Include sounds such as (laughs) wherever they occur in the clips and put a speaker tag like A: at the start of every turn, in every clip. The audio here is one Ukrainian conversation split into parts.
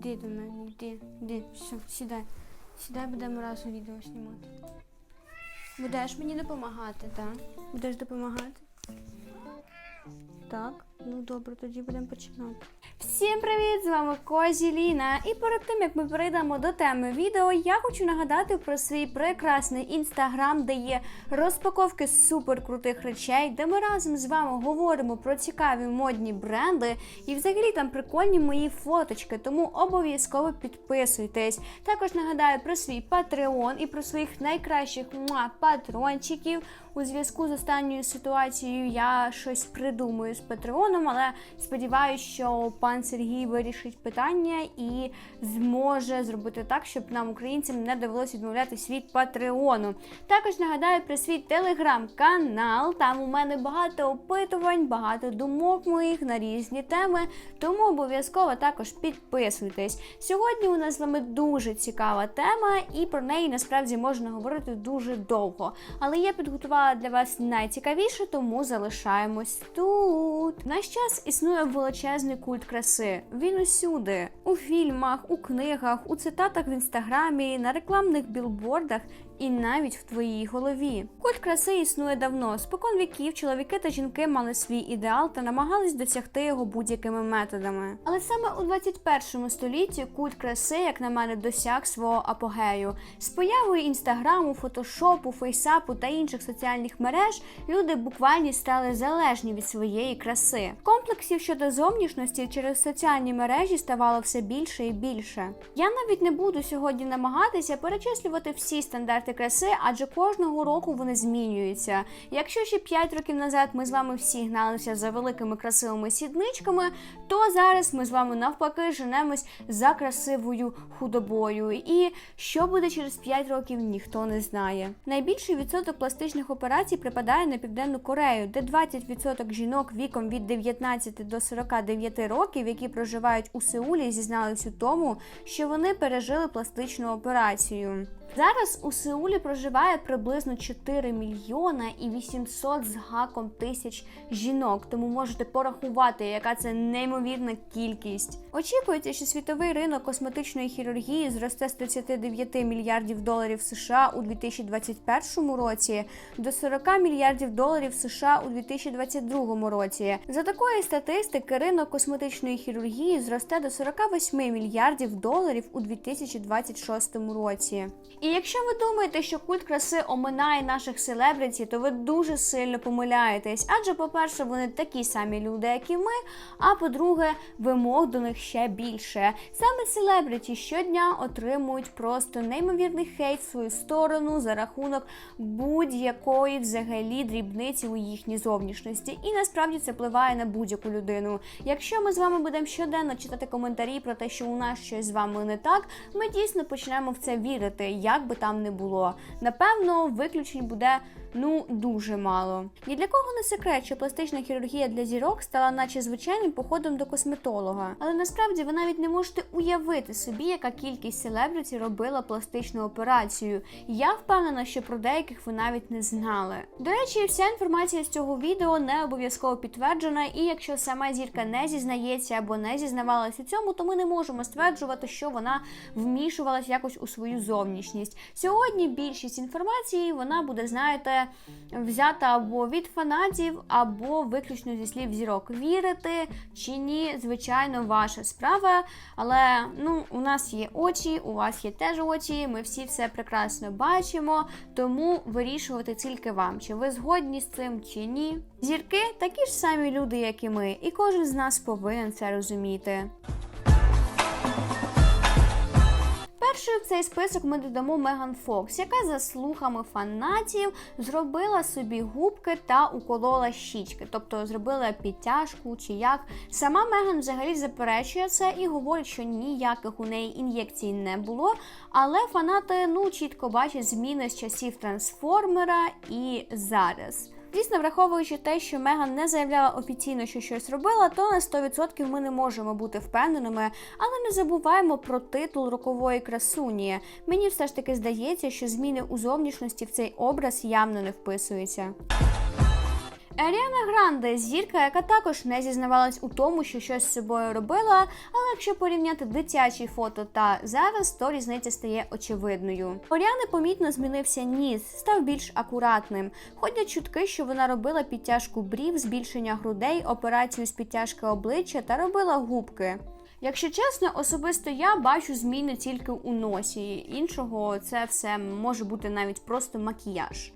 A: Іди до мене, йди, йди, все, сідай. Сідай, будемо разом відео знімати. Будеш мені допомагати, так? Будеш допомагати? Так, ну добре, тоді будемо починати. Всім привіт! З вами Козі Ліна. І перед тим як ми перейдемо до теми відео, я хочу нагадати про свій прекрасний інстаграм, де є розпаковки суперкрутих речей, де ми разом з вами говоримо про цікаві модні бренди. І взагалі там прикольні мої фоточки, тому обов'язково підписуйтесь. Також нагадаю про свій Patreon і про своїх найкращих муа, патрончиків. У зв'язку з останньою ситуацією я щось придумаю з Патреоном, але сподіваюся, що пан Сергій вирішить питання і зможе зробити так, щоб нам, українцям, не довелося відмовлятися від Патреону. Також нагадаю про свій телеграм-канал. Там у мене багато опитувань, багато думок моїх на різні теми. Тому обов'язково також підписуйтесь. Сьогодні у нас з вами дуже цікава тема, і про неї насправді можна говорити дуже довго. Але я підготувала для вас найцікавіше, тому залишаємось тут. В наш час існує величезний культ краси. Він усюди, у фільмах, у книгах, у цитатах в інстаграмі, на рекламних білбордах. І навіть в твоїй голові. Культ краси існує давно. Спокон віків чоловіки та жінки мали свій ідеал та намагались досягти його будь-якими методами. Але саме у 21 столітті культ краси, як на мене, досяг свого апогею. З появою інстаграму, фотошопу, фейсапу та інших соціальних мереж люди буквально стали залежні від своєї краси. Комплексів щодо зовнішності через соціальні мережі ставало все більше і більше. Я навіть не буду сьогодні намагатися перечислювати всі стандарти краси, адже кожного року вони змінюються. Якщо ще 5 років назад ми з вами всі гналися за великими красивими сідничками, то зараз ми з вами навпаки женемось за красивою худобою. І що буде через 5 років, ніхто не знає. Найбільший відсоток пластичних операцій припадає на південну Корею, де 20% жінок віком від 19 до 49 років, які проживають у Сеулі, зізнались у тому, що вони пережили пластичну операцію. Зараз у Сеулі проживає приблизно 4 мільйона і 800 з гаком тисяч жінок, тому можете порахувати, яка це неймовірна кількість. Очікується, що світовий ринок косметичної хірургії зросте з 39 мільярдів доларів США у 2021 році до 40 мільярдів доларів США у 2022 році. За такої статистики, ринок косметичної хірургії зросте до 48 мільярдів доларів у 2026 році. І якщо ви думаєте, що культ краси оминає наших селебриті, то ви дуже сильно помиляєтесь. Адже, по-перше, вони такі самі люди, як і ми. А по-друге, вимог до них ще більше. Саме селебриті щодня отримують просто неймовірний хейт в свою сторону за рахунок будь-якої взагалі дрібниці у їхній зовнішності. І насправді це впливає на будь-яку людину. Якщо ми з вами будемо щоденно читати коментарі про те, що у нас щось з вами не так, ми дійсно почнемо в це вірити, як би там не було. Напевно, виключень буде. Ну, дуже мало. Ні для кого не секрет, що пластична хірургія для зірок стала наче звичайним походом до косметолога. Але насправді ви навіть не можете уявити собі, яка кількість селебриті робила пластичну операцію. Я впевнена, що про деяких ви навіть не знали. До речі, вся інформація з цього відео не обов'язково підтверджена, і якщо сама зірка не зізнається або не зізнавалась у цьому, то ми не можемо стверджувати, що вона вмішувалась якось у свою зовнішність. Сьогодні більшість інформації вона буде, знаєте, взята або від фанатів, або виключно зі слів зірок. Вірити чи ні, звичайно, ваша справа. Але ну, у нас є очі, у вас є теж очі, ми всі все прекрасно бачимо, тому вирішувати тільки вам, чи ви згодні з цим чи ні. Зірки такі ж самі люди, як і ми, і кожен з нас повинен це розуміти. Першою в цей список ми додамо Меган Фокс, яка за слухами фанатів зробила собі губки та уколола щічки, тобто зробила підтяжку чи як. Сама Меган взагалі заперечує це і говорить, що ніяких у неї ін'єкцій не було. Але фанати ну чітко бачать зміни з часів трансформера і зараз. Звісно, враховуючи те, що Меган не заявляла офіційно, що щось робила, то на 100% ми не можемо бути впевненими, але не забуваємо про титул рокової красуні. Мені все ж таки здається, що зміни у зовнішності в цей образ явно не вписуються. Аріана Гранде зірка, яка також не зізнавалась у тому, що щось з собою робила. Але якщо порівняти дитячі фото та зараз, то різниця стає очевидною. У Аріани помітно змінився ніс, став більш акуратним. Ходять чутки, що вона робила підтяжку брів, збільшення грудей, операцію з підтяжки обличчя та робила губки. Якщо чесно, особисто я бачу зміни тільки у носі. Іншого це все може бути навіть просто макіяж.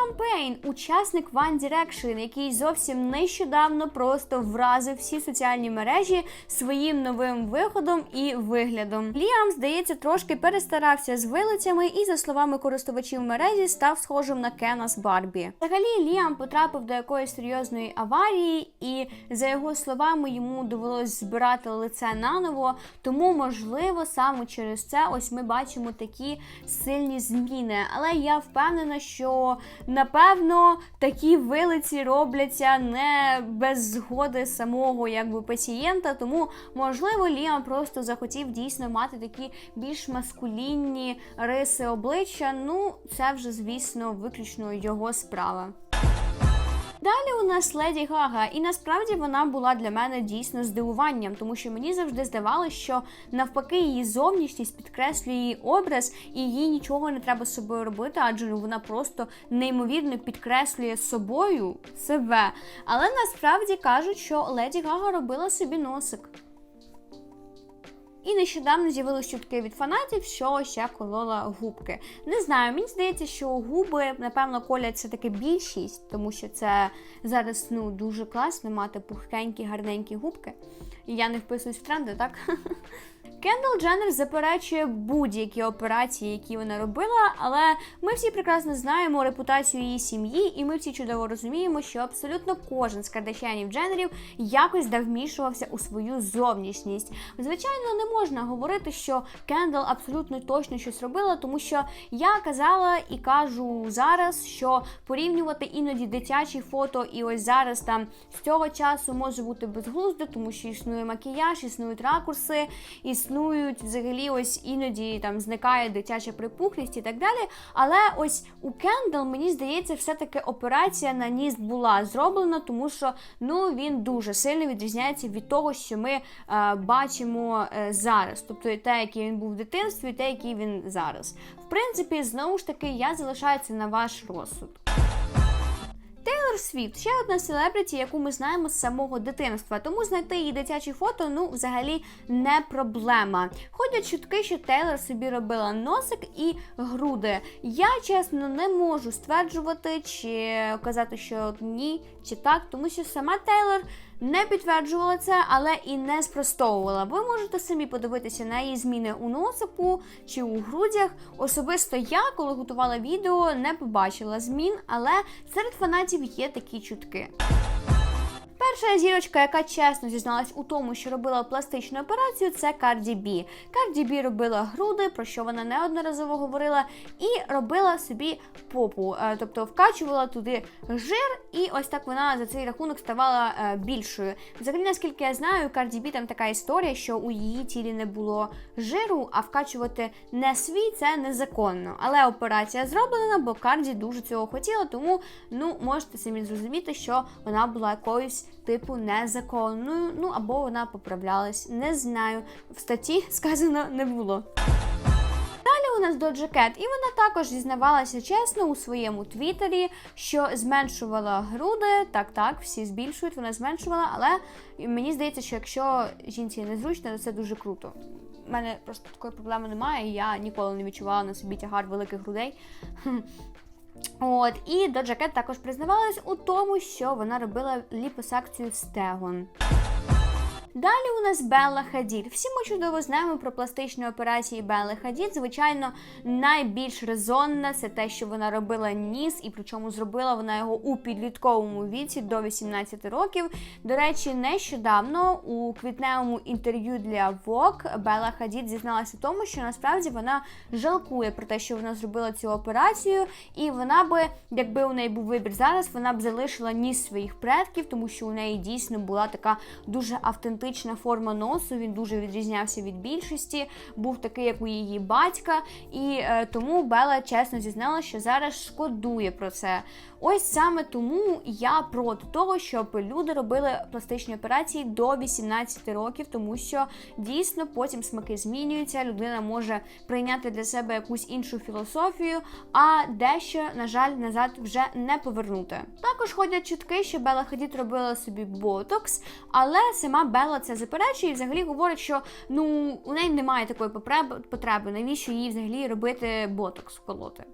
A: Ліам Пейн, учасник One Direction, який зовсім нещодавно просто вразив всі соціальні мережі своїм новим виходом і виглядом. Ліам, здається, трошки перестарався з вилицями і, за словами користувачів мережі, став схожим на Кена з Барбі. Взагалі, Ліам потрапив до якоїсь серйозної аварії, і за його словами йому довелось збирати лице наново. Тому, можливо, саме через це ось ми бачимо такі сильні зміни. Але я впевнена, що напевно такі вилиці робляться не без згоди самого якби пацієнта. Тому, можливо, Ліам просто захотів дійсно мати такі більш маскулінні риси обличчя. Ну, це вже, звісно, виключно його справа. Далі у нас леді Гага, і насправді вона була для мене дійсно здивуванням, тому що мені завжди здавалося, що навпаки її зовнішність підкреслює її образ, і їй нічого не треба з собою робити, адже ну, вона просто неймовірно підкреслює собою себе. Але насправді кажуть, що леді Гага робила собі носик. І нещодавно з'явились чутки від фанатів, що ще колола губки. Не знаю, мені здається, що губи, напевно, колять все таки більшість, тому що це зараз ну дуже класно мати пухкенькі, гарненькі губки. І я не вписуюсь в тренди, так? (laughs) Кендал Дженнер заперечує будь-які операції, які вона робила, але ми всі прекрасно знаємо репутацію її сім'ї, і ми всі чудово розуміємо, що абсолютно кожен з кардашянів Дженнерів якось да вмішувався у свою зовнішність. Звичайно, не можна говорити, що Кендал абсолютно точно щось робила, тому що я казала і кажу зараз, що порівнювати іноді дитячі фото, і ось зараз там з цього часу може бути безглуздо, тому що існує макіяж, існують ракурси, існують взагалі ось іноді там зникає дитяча припухлість і так далі. Але ось у Кендал, мені здається, все-таки операція на ніс була зроблена, тому що ну він дуже сильно відрізняється від того, що ми е, бачимо е, зараз. Тобто те, який він був в дитинстві, те, який він зараз. В принципі, знову ж таки, я залишаю це на ваш розсуд. Тейлор Свіфт ще одна селебриті, яку ми знаємо з самого дитинства, тому знайти її дитячі фото ну взагалі не проблема. Ходять чутки, що Тейлор собі робила носик і груди. Я чесно не можу стверджувати чи казати, що ні чи так, тому що сама Тейлор не підтверджувала це, але і не спростовувала. Ви можете самі подивитися на її зміни у носику чи у грудях. Особисто я, коли готувала відео, не побачила змін, але серед фанатів є такі чутки. Перша зірочка, яка чесно зізналась у тому, що робила пластичну операцію, це Карді Бі. Карді Бі робила груди, про що вона неодноразово говорила, і робила собі попу, е, тобто вкачувала туди жир, і ось так вона за цей рахунок ставала е, більшою. Взагалі, наскільки я знаю, Карді Бі там така історія, що у її тілі не було жиру, а вкачувати не свій це незаконно. Але операція зроблена, бо Карді дуже цього хотіла, тому ну можете самі зрозуміти, що вона була якоюсь типу незаконною, ну або вона поправлялась. Не знаю. В статті сказано не було. Далі у нас Доджа Кет, і вона також зізнавалася чесно у своєму твіттері, що зменшувала груди. Так, так, всі збільшують, вона зменшувала, але мені здається, що якщо жінці незручно, то це дуже круто. У мене просто такої проблеми немає, і я ніколи не відчувала на собі тягар великих грудей. От, і Доджа Кет також признавалась у тому, що вона робила ліпосакцію стегон. Далі у нас Белла Хадід. Всі ми чудово знаємо про пластичні операції Белли Хадід. Звичайно, найбільш резонна це те, що вона робила ніс, і причому зробила вона його у підлітковому віці до 18 років. До речі, нещодавно у квітневому інтерв'ю для Vogue Белла Хадід зізналася в тому, що насправді вона жалкує про те, що вона зробила цю операцію, і вона би, якби у неї був вибір зараз, вона б залишила ніс своїх предків, тому що у неї дійсно була така дуже автентична романтична форма носу. Він дуже відрізнявся від більшості, був такий, як у її батька, і е, тому Бела чесно зізналася, що зараз шкодує про це. Ось саме тому я проти того, щоб люди робили пластичні операції до 18 років, тому що дійсно потім смаки змінюються. Людина може прийняти для себе якусь іншу філософію, а дещо, на жаль, назад вже не повернути. Також ходять чутки, що Бела Хадід робила собі ботокс, але сама Бела це заперечує і взагалі говорить, що ну у неї немає такої потреби, навіщо їй взагалі робити ботокс вколоти.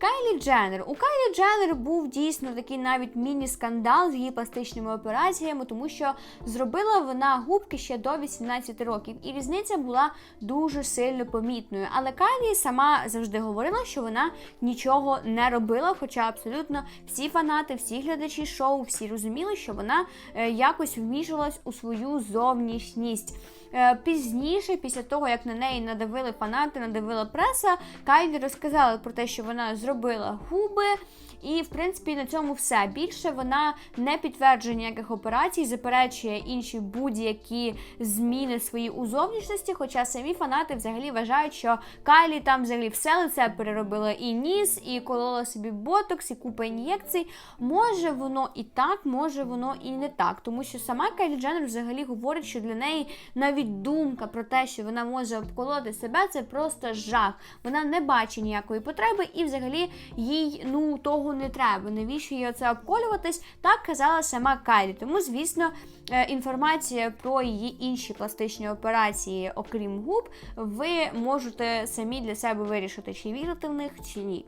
A: Кайлі Дженнер. У Кайлі Дженнер був дійсно такий навіть міні-скандал з її пластичними операціями, тому що зробила вона губки ще до 18 років, і різниця була дуже сильно помітною. Але Кайлі сама завжди говорила, що вона нічого не робила. Хоча абсолютно всі фанати, всі глядачі шоу, всі розуміли, що вона е, якось вмішувалась у свою зовнішність. Е, Пізніше, після того як на неї надавили фанати, надавила преса, Кайлі розказала про те, що вона зробила губи. І, в принципі, на цьому все. Більше вона не підтверджує ніяких операцій, заперечує інші будь-які зміни свої у зовнішності. Хоча самі фанати взагалі вважають, що Кайлі там взагалі все лице переробила і ніс, і колола собі ботокс, і купа ін'єкцій. Може воно і так, може воно і не так. Тому що сама Кайлі Дженнер взагалі говорить, що для неї навіть думка про те, що вона може обколоти себе, це просто жах. Вона не бачить ніякої потреби, і взагалі їй ну того не треба. Навіщо їй оце обколюватись? Так казала сама Кайлі. Тому, звісно, е, інформація про її інші пластичні операції, окрім губ, ви можете самі для себе вирішити, чи вірити в них, чи ні.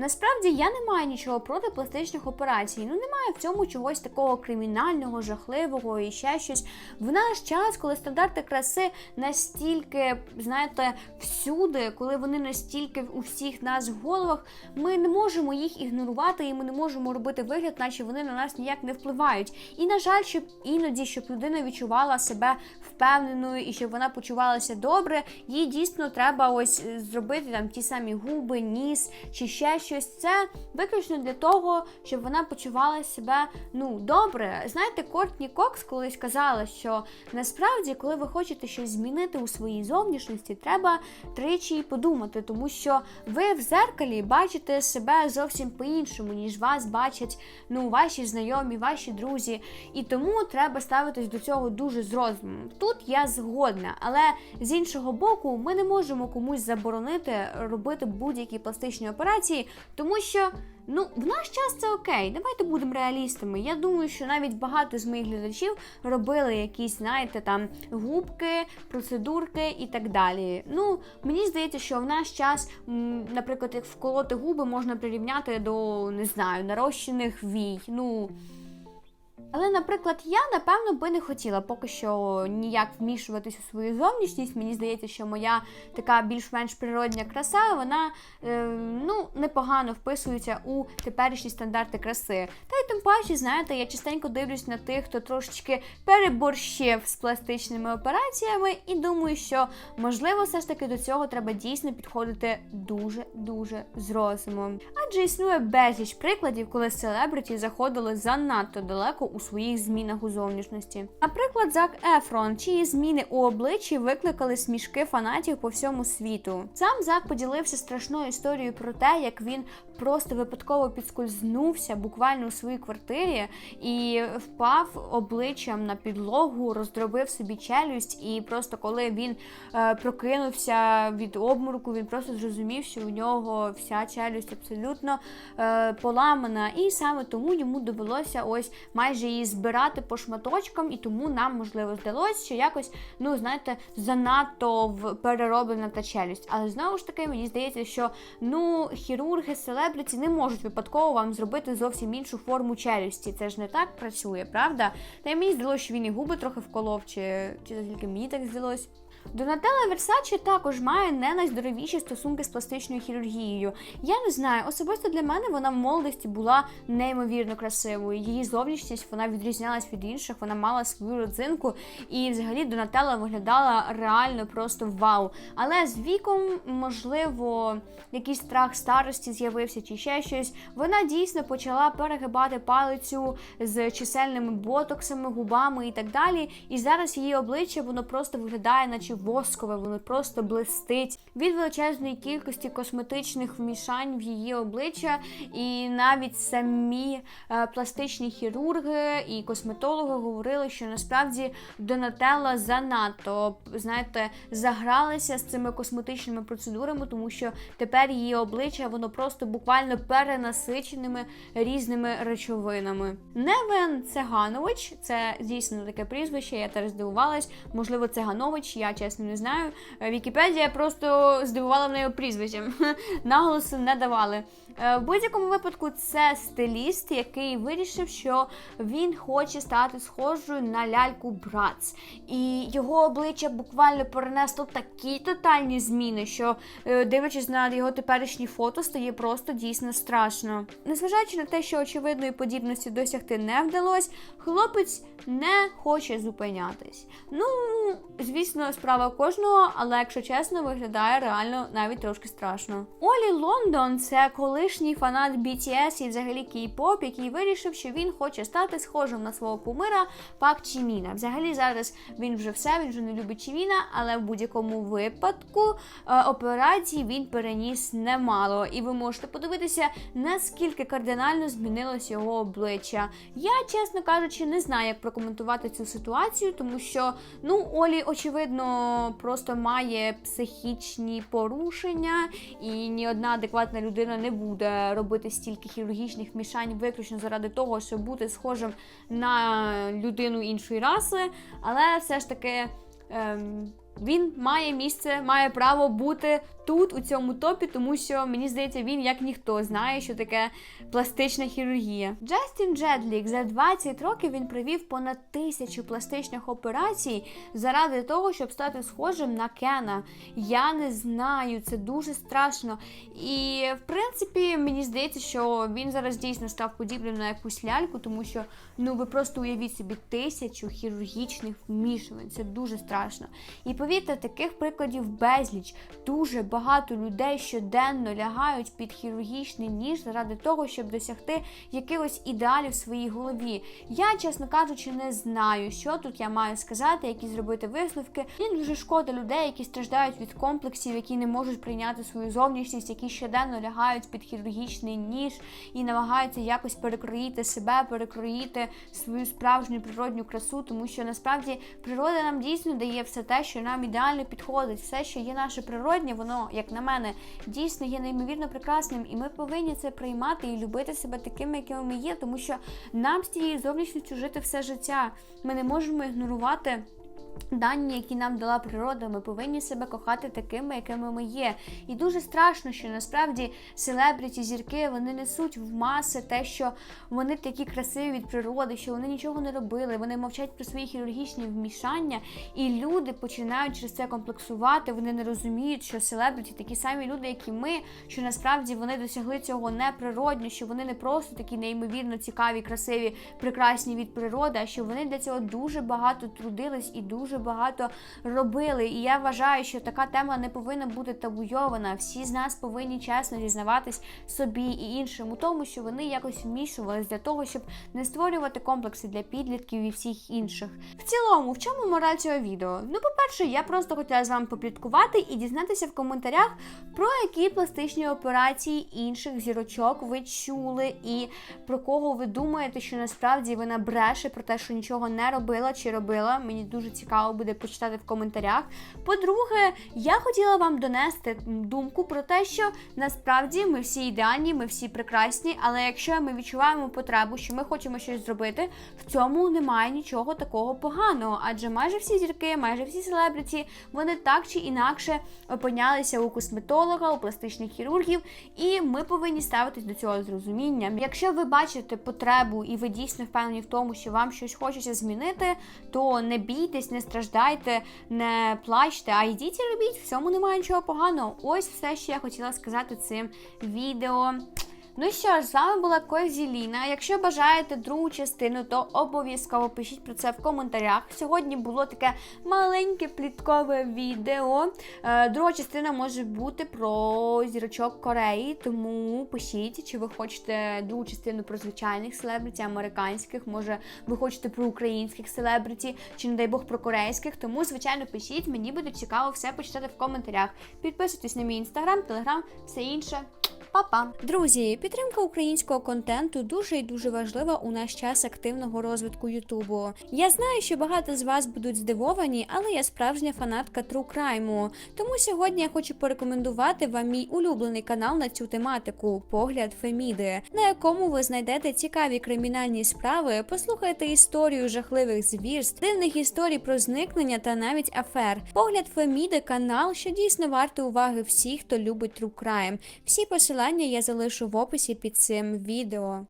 A: Насправді я не маю нічого проти пластичних операцій. Ну немає в цьому чогось такого кримінального, жахливого і ще щось. В наш час, коли стандарти краси настільки, знаєте, всюди, коли вони настільки у всіх нас в головах, ми не можемо їх ігнорувати, і ми не можемо робити вигляд, наче вони на нас ніяк не впливають. І на жаль, щоб іноді, щоб людина відчувала себе впевненою і щоб вона почувалася добре, їй дійсно треба ось е, зробити там ті самі губи, ніс чи ще щось. Це виключно для того, щоб вона почувала себе ну добре. Знаєте, Кортні Кокс колись казала, що насправді, коли ви хочете щось змінити у своїй зовнішності, треба тричі подумати, тому що ви в зеркалі бачите себе зовсім по-іншому, ніж вас бачать ну ваші знайомі, ваші друзі. І тому треба ставитись до цього дуже з розумом. Тут я згодна, але з іншого боку, ми не можемо комусь заборонити робити будь-які пластичні операції, тому що. Ну, в наш час це окей. Давайте будемо реалістами. Я думаю, що навіть багато з моїх глядачів робили якісь, знаєте, там губки, процедурки і так далі. Ну, мені здається, що в наш час, наприклад, як вколоти губи можна прирівняти до не знаю, нарощених вій. Ну. Але, наприклад, я напевно би не хотіла поки що ніяк вмішуватись у свою зовнішність. Мені здається, що моя така більш-менш природня краса, вона е, ну непогано вписується у теперішні стандарти краси. Та й тим паче, знаєте, я частенько дивлюсь на тих, хто трошечки переборщив з пластичними операціями, і думаю, що можливо все ж таки до цього треба дійсно підходити дуже дуже з розумом. Адже існує безліч прикладів, коли селебриті заходили занадто далеко у своїх змінах у зовнішності. Наприклад, Зак Ефрон, чиї зміни у обличчі викликали смішки фанатів по всьому світу. Сам Зак поділився страшною історією про те, як він просто випадково підскользнувся буквально у своїй квартирі і впав обличчям на підлогу, роздробив собі челюсть, і просто коли він е, прокинувся від обморку, він просто зрозумів, що у нього вся челюсть абсолютно е, поламана, і саме тому йому довелося ось майже її збирати по шматочкам, і тому нам можливо здалось, що якось, ну знаєте, занадто перероблена та челюсть. Але знову ж таки, мені здається, що ну хірурги, селебриті не можуть випадково вам зробити зовсім іншу форму челюсті. Це ж не так працює, правда? Та й мені здалося, що він і губи трохи вколов, чи, чи тільки мені так здалось. Донателла Версачі також має не найздоровіші стосунки з пластичною хірургією. Я не знаю, особисто для мене вона в молодості була неймовірно красивою. Її зовнішність вона відрізнялась від інших, вона мала свою родзинку, і взагалі Донателла виглядала реально просто вау. Але з віком, можливо, якийсь страх старості з'явився чи ще щось. Вона дійсно почала перегибати палицю з чисельними ботоксами, губами і так далі. І зараз її обличчя воно просто виглядає, наче воскове, воно просто блистить від величезної кількості косметичних вмішань в її обличчя, і навіть самі е, пластичні хірурги і косметологи говорили, що насправді Донателла занадто знаєте, загралася з цими косметичними процедурами, тому що тепер її обличчя воно просто буквально перенасиченими різними речовинами. Невен Цеганович, це дійсно таке прізвище. Я теж здивувалась. Можливо, Цеганович, я чесно не знаю. Е, Вікіпедія просто здивувала мене прізвищем. (laughs) Наголосу не давали. Е, В будь-якому випадку це стиліст, який вирішив, що він хоче стати схожою на ляльку Брац. І його обличчя буквально перенесло такі тотальні зміни, що е, дивлячись на його теперішні фото, стає просто дійсно страшно. Незважаючи на те, що очевидної подібності досягти не вдалося, хлопець не хоче зупинятись. Ну, звісно, справа кожного, але якщо чесно, виглядає реально навіть трошки страшно. Олі Лондон це колишній фанат BTS і взагалі кей-поп, який вирішив, що він хоче стати схожим на свого кумира Пак Чіміна. Взагалі зараз він вже все, він вже не любить Чіміна, але в будь-якому випадку е, операцій він переніс немало. І ви можете подивитися, наскільки кардинально змінилось його обличчя. Я, чесно кажучи, не знаю, як прокоментувати цю ситуацію, тому що ну Олі, очевидно, просто має психічні порушення, і ні одна адекватна людина не буде робити стільки хірургічних мішань виключно заради того, щоб бути схожим на людину іншої раси, але все ж таки. Ем, він має місце, має право бути тут, у цьому топі, тому що мені здається, він як ніхто знає, що таке пластична хірургія. Джастін Джедлік за 20 років він провів понад тисячу пластичних операцій заради того, щоб стати схожим на Кена. Я не знаю, це дуже страшно. І в принципі, мені здається, що він зараз дійсно став подібним на якусь ляльку, тому що ну ви просто уявіть собі тисячу хірургічних вмішувань. Це дуже страшно. І повірте, таких прикладів безліч. Дуже багато людей щоденно лягають під хірургічний ніж заради того, щоб досягти якихось ідеалів в своїй голові. Я, чесно кажучи, не знаю, що тут я маю сказати, які зробити висновки. Мені дуже шкода людей, які страждають від комплексів, які не можуть прийняти свою зовнішність, які щоденно лягають під хірургічний ніж і намагаються якось перекроїти себе, перекроїти свою справжню природню красу, тому що насправді природа нам дійсно дає все те, що нам ідеально підходить, все, що є наше природнє, воно, як на мене, дійсно є неймовірно прекрасним, і ми повинні це приймати і любити себе такими, якими ми є, тому що нам з цією зовнішністю жити все життя. Ми не можемо ігнорувати. Дані, які нам дала природа, ми повинні себе кохати такими, якими ми є. І дуже страшно, що насправді селебріті, зірки вони несуть в маси те, що вони такі красиві від природи, що вони нічого не робили, вони мовчать про свої хірургічні вмішання, і люди починають через це комплексувати. Вони не розуміють, що селебріті такі самі люди, як і ми, що насправді вони досягли цього неприродньо, що вони не просто такі неймовірно цікаві, красиві, прекрасні від природи, а що вони для цього дуже багато трудились і дуже багато робили. І я вважаю, що така тема не повинна бути табуйована. Всі з нас повинні чесно дізнаватись собі і іншим у тому, що вони якось вмішувались для того, щоб не створювати комплекси для підлітків і всіх інших. В цілому, в чому мораль цього відео? Ну, по-перше, я просто хотіла з вами попліткувати і дізнатися в коментарях, про які пластичні операції інших зірочок ви чули, і про кого ви думаєте, що насправді вона бреше про те, що нічого не робила чи робила. Мені дуже цікаво буде почитати в коментарях. По-друге, я хотіла вам донести думку про те, що насправді ми всі ідеальні, ми всі прекрасні, але якщо ми відчуваємо потребу, що ми хочемо щось зробити, в цьому немає нічого такого поганого. Адже майже всі зірки, майже всі селебриті, вони так чи інакше опинялися у косметолога, у пластичних хірургів, і ми повинні ставитись до цього з розумінням. Якщо ви бачите потребу і ви дійсно впевнені в тому, що вам щось хочеться змінити, то не бійтесь, не страждайте, не плачте, а йдіть і робіть, в цьому немає нічого поганого. Ось все, що я хотіла сказати цим відео. Ну що ж, з вами була Козіліна. Якщо бажаєте другу частину, то обов'язково пишіть про це в коментарях. Сьогодні було таке маленьке пліткове відео. Е, друга частина може бути про зірочок Кореї, тому пишіть, чи ви хочете другу частину про звичайних селебриті, американських, може ви хочете про українських селебриті, чи не дай Бог про корейських. Тому, звичайно, пишіть. Мені буде цікаво все почитати в коментарях. Підписуйтесь на мій інстаграм, телеграм, все інше. Па-па! Друзі, підтримка українського контенту дуже і дуже важлива у наш час активного розвитку Ютубу. Я знаю, що багато з вас будуть здивовані, але я справжня фанатка True Crime. Тому сьогодні я хочу порекомендувати вам мій улюблений канал на цю тематику Погляд Феміди, на якому ви знайдете цікаві кримінальні справи, послухаєте історію жахливих звірств, дивних історій про зникнення та навіть афер. Погляд Феміди канал, що дійсно вартий уваги всіх, хто любить True Crime. Всі посилання я залишу в описі під цим відео.